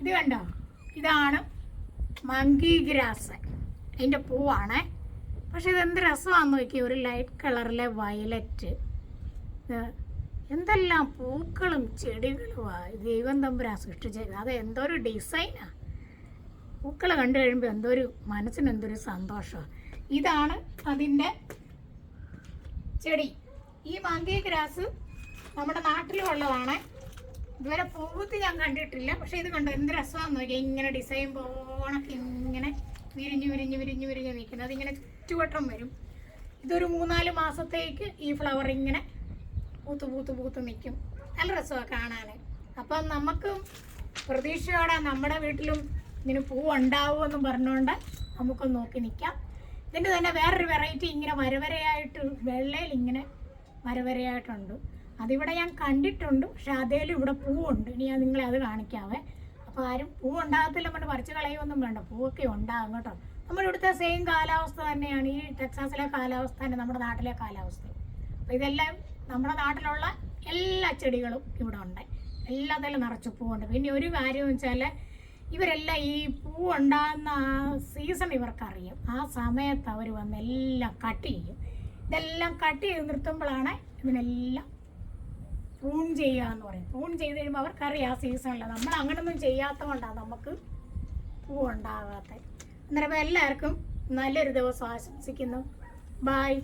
ഇത് കണ്ടോ? ഇതാണ് മങ്കി ഗ്രാസ്. അതിന്റെ പൂവാണേ. പക്ഷെ ഇതെന്ത് രസമാണെന്ന് നോക്കി ഒരു ലൈറ്റ് കളറിലെ വയലറ്റ്. എന്തെല്ലാം പൂക്കളും ചെടികളുമാണ് ദൈവം തമ്പുരാ സൃഷ്ടിച്ചത് അത് എന്തോ ഒരു ഡിസൈനാണ് പൂക്കൾ കണ്ടു കഴിയുമ്പോൾ എന്തോ ഒരു മനസ്സിന് എന്തൊരു സന്തോഷമാണ് ഇതാണ് അതിന്റെ ചെടി. ഈ മങ്കി ഗ്രാസ് നമ്മുടെ നാട്ടിലും ഉള്ളതാണ് ഇതുവരെ പൂത്ത് ഞാൻ കണ്ടിട്ടില്ല. പക്ഷെ ഇത് കണ്ടോ? എന്ത് രസമാണെന്ന് നോക്കിയാൽ ഇങ്ങനെ ഡിസൈൻ പോണക്ക് ഇങ്ങനെ വിരിഞ്ഞ് വിരിഞ്ഞ് വിരിഞ്ഞ് വിരിഞ്ഞ് നിൽക്കുന്നത് അതിങ്ങനെ ചുറ്റുവട്ടം വരും. ഇതൊരു മൂന്നാൽ മാസത്തേക്ക് ഈ ഫ്ലവർ ഇങ്ങനെ പൂത്ത് പൂത്ത് പൂത്ത് നിൽക്കും. നല്ല രസമാണ് കാണാൻ അപ്പം നമുക്കും പ്രതീക്ഷയോടെ നമ്മുടെ വീട്ടിലും ഇതിന് പൂ ഉണ്ടാവുമെന്നും പറഞ്ഞുകൊണ്ട് നമുക്കൊന്ന് നോക്കി നിൽക്കാം. ഇതിന്റെ തന്നെ വേറൊരു വെറൈറ്റി ഇങ്ങനെ വരവരയായിട്ട് വെള്ളയിൽ ഇങ്ങനെ വരവരയായിട്ടുണ്ട്. അതിവിടെ ഞാൻ കണ്ടിട്ടുണ്ട് പക്ഷെ അതേലും ഇവിടെ പൂവുണ്ട്. ഇനി ഞാൻ നിങ്ങളെ അത് കാണിക്കാവേ. അപ്പോൾ ആരും പൂ ഉണ്ടാകത്തില്ല കൊണ്ട് പറിച്ച് കളയൊന്നും വേണ്ട. പൂവൊക്കെ ഉണ്ടാകും കേട്ടോ. നമ്മുടെ ഇവിടുത്തെ സെയിം കാലാവസ്ഥ തന്നെയാണ്. ഈ ടെക്സാസിലെ കാലാവസ്ഥ തന്നെ നമ്മുടെ നാട്ടിലെ കാലാവസ്ഥ. അപ്പോൾ ഇതെല്ലാം നമ്മുടെ നാട്ടിലുള്ള എല്ലാ ചെടികളും ഇവിടെ ഉണ്ട്. എല്ലാത്തിലും നിറച്ച് പൂവുണ്ട്. പിന്നെ ഒരു കാര്യം വെച്ചാൽ ഇവരെല്ലാം ഈ പൂ ഉണ്ടാകുന്ന ആ സീസൺ ഇവർക്കറിയും. ആ സമയത്ത് അവർ വന്ന് എല്ലാം കട്ട് ചെയ്യും. ഇതെല്ലാം കട്ട് ചെയ്ത് നിർത്തുമ്പോഴാണ് ഇതിനെല്ലാം പ്രൂൺ ചെയ്യുക എന്ന് പറയും. പ്രൂൺ ചെയ്ത് കഴിയുമ്പോൾ അവർക്കറിയാം ആ സീസണിൽ നമ്മൾ അങ്ങനൊന്നും ചെയ്യാത്ത കൊണ്ടാണ് നമുക്ക് പൂ ഉണ്ടാകാത്തത് അന്നേരം എല്ലാവർക്കും നല്ലൊരു ദിവസം ആശംസിക്കുന്നു. ബായ്